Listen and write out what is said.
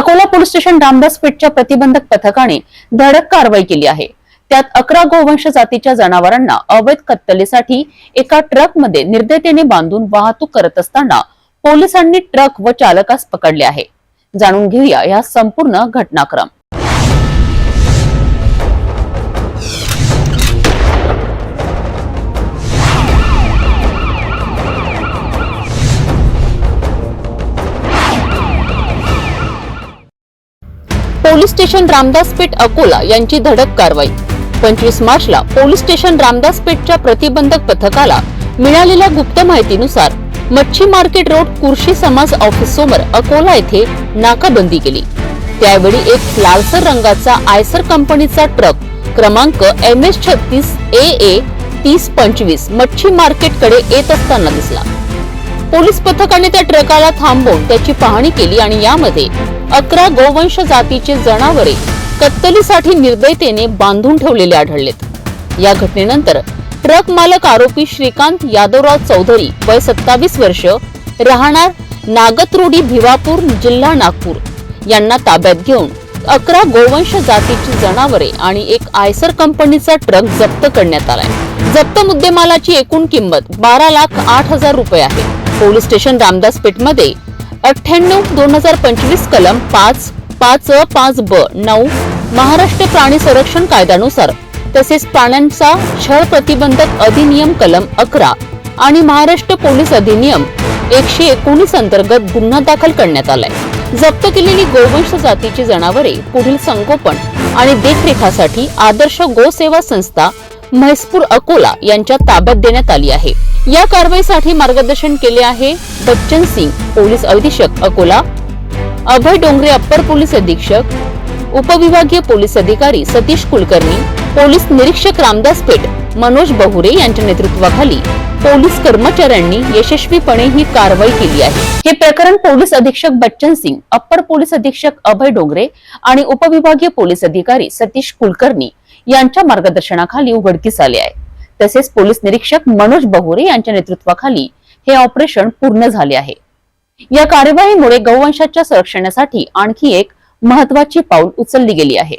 Akola police station Ramdas पेठच्या प्रतिबंधक पथकाने धडक कारवाई केली आहे. त्यात अकरा गोवंश जातीच्या जनावरांना अवैध कत्तलीसाठी एका ट्रकमध्ये निर्दयतेने बांधून वाहतूक करत असताना पोलिसांनी ट्रक व चालकास पकडले आहे. जाणून घेऊया या संपूर्ण घटनाक्रम. पोलीस स्टेशन रामदासपेठ अकोला यांची धडक कारवाई. पंचवीस मार्चला पोलीस स्टेशन रामदासपेठच्या प्रतिबंधक पथकाला मिळालेल्या गुप्त माहितीनुसार मच्छी मार्केट रोड कुर्शी समाज ऑफिस समोर अकोला येथे नाकाबंदी केली. त्यावेळी एक लालसर रंगाचा आयसर कंपनीचा ट्रक क्रमांक एम एस छत्तीस ए ए तीस पंचवीस मच्छी मार्केटकडे येत असताना दिसला. पोलीस पथकाने त्या ट्रकाला थांबवून त्याची पाहणी केली आणि यामध्ये अकरा गोवंश जातीचे जनावरे कत्तलीसाठी निर्दयतेने बांधून ठेवलेले आढळलेत. या घटनेनंतर ट्रक मालक आरोपी श्रीकांत यादवराव चौधरी वय सत्तावीस वर्ष राहणार नागतरोडी भिवापूर जिल्हा नागपूर. यांना ताब्यात घेऊन अकरा गोवंश जातीची जनावरे आणि एक आयसर कंपनीचा ट्रक जप्त करण्यात आलाय. जप्त मुद्देमालाची एकूण किंमत बारा लाख आठ हजार रुपये आहे. पोलीस स्टेशन रामदास पेठमध्ये अठ्ठ्याण्णव दोन हजार पंचवीस कलम पाच पाच अ पाच ब नऊ महाराष्ट्र प्राणी संरक्षण कायद्यानुसार तसेच प्राण्यांचा छळ प्रतिबंधक अधिनियम कलम अकरा आणि महाराष्ट्र पोलीस अधिनियम एकशे एकोणीस अंतर्गत गुन्हा दाखल करण्यात आलाय. जप्त केलेली गोवंश जातीची जनावरे पुढील संगोपन आणि देखरेखासाठी आदर्श गोसेवा संस्था म्हैसपूर अकोला यांच्या ताब्यात देण्यात आली आहे. या कारवाईसाठी मार्गदर्शन केले आहे बच्चन सिंग पोलीस अधीक्षक अकोला अभय डोंगरे अप्पर पोलीस अधीक्षक उपविभागीय पोलीस अधिकारी सतीश कुलकर्णी पोलीस निरीक्षक रामदास पेठ मनोज बहुरे यांच्या नेतृत्वाखाली पोलीस कर्मचाऱ्यांनी यशस्वीपणे ही कारवाई केली आहे. हे प्रकरण पोलीस अधीक्षक बच्चन सिंग अप्पर पोलीस अधीक्षक अभय डोंगरे आणि उपविभागीय पोलीस अधिकारी सतीश कुलकर्णी यांच्या मार्गदर्शनाखाली उघडकीस आले आहे. तसेच पोलीस निरीक्षक मनोज बहुरे यांच्या नेतृत्वाखाली हे ऑपरेशन पूर्ण झाले आहे. या कार्यवाहीमुळे गौवंशाच्या संरक्षणासाठी आणखी एक महत्वाची पाऊल उचलली गेली आहे.